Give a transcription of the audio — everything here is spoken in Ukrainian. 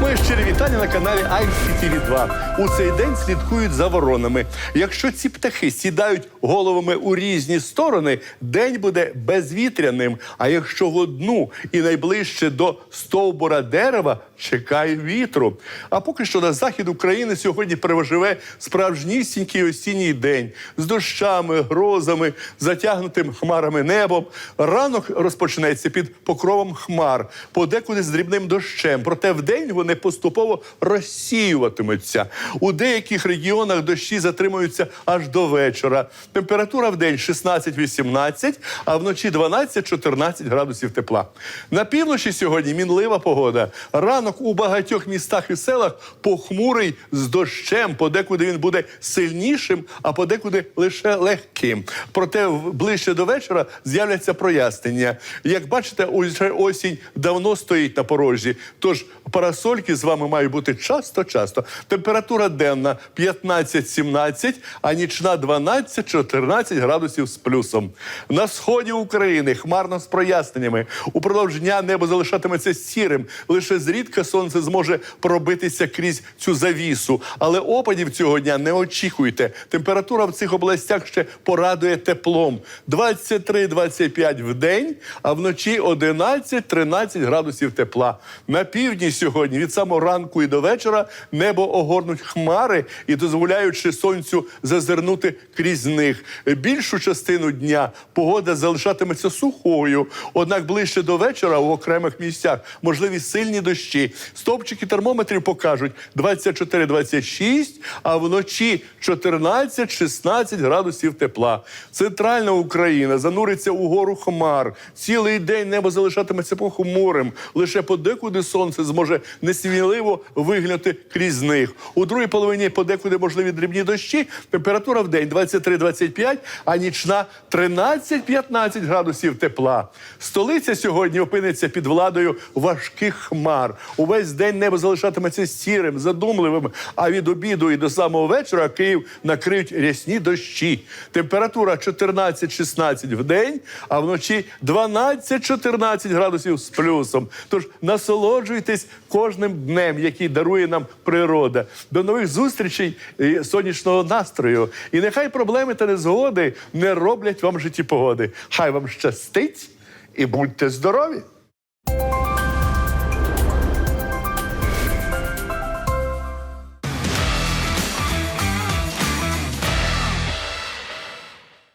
Моє щирі вітання на каналі ICTV 2 У цей день слідкують за воронами. Якщо ці птахи сідають головами у різні сторони, день буде безвітряним. А якщо в одну і найближче до стовбура дерева, чекає вітру. А поки що на захід України сьогодні переживе справжнісінький осінній день з дощами, грозами, затягнутим хмарами небом. Ранок розпочнеться під покровом хмар, подекуди з дрібним дощем. Проте вдень вони поступово розсіюватимуться. У деяких регіонах дощі затримуються аж до вечора. Температура в день 16-18, а вночі 12-14 градусів тепла. На півночі сьогодні мінлива погода. Ранок у багатьох містах і селах похмурий з дощем. Подекуди він буде сильнішим, а подекуди лише легким. Проте ближче до вечора з'являться прояснення. Як бачите, уже осінь давно стоїть на порожі. Тож парасольки з вами мають бути часто-часто. Температура денна 15-17, а нічна 12-14 градусів з плюсом. На сході України хмарно з проясненнями. Упродовж дня небо залишатиметься сірим. Лише зрідка сонце зможе пробитися крізь цю завісу. Але опадів цього дня не очікуйте. Температура в цих областях ще порадує теплом. 23-25 в день, а вночі 11-13 градусів тепла. На півдні сьогодні від самого ранку і до вечора небо огорнуть хмари і дозволяючи сонцю зазирнути крізь них. Більшу частину дня погода залишатиметься сухою. Однак ближче до вечора в окремих місцях можливі сильні дощі. Стовпчики термометрів покажуть 24-26, а вночі 14-16 градусів тепла. Центральна Україна зануриться у гору хмар. Цілий день небо залишатиметься похмурим. Лише подекуди сонце зможе несміливо виглянути крізь них. У другій половині подекуди можливі дрібні дощі. Температура в день 23-25, а нічна 13-15 градусів тепла. Столиця сьогодні опиниться під владою важких хмар. Увесь день небо залишатиметься сірим, задумливим. А від обіду і до самого вечора Київ накриють рясні дощі. Температура 14-16 в день, а вночі 12-14 градусів з плюсом. Тож насолоджуйтесь кожним днем, який дарує нам природа. До нових зустрічей і сонячного настрою. І нехай проблеми та незгоди не роблять вам житті погоди. Хай вам щастить і будьте здорові!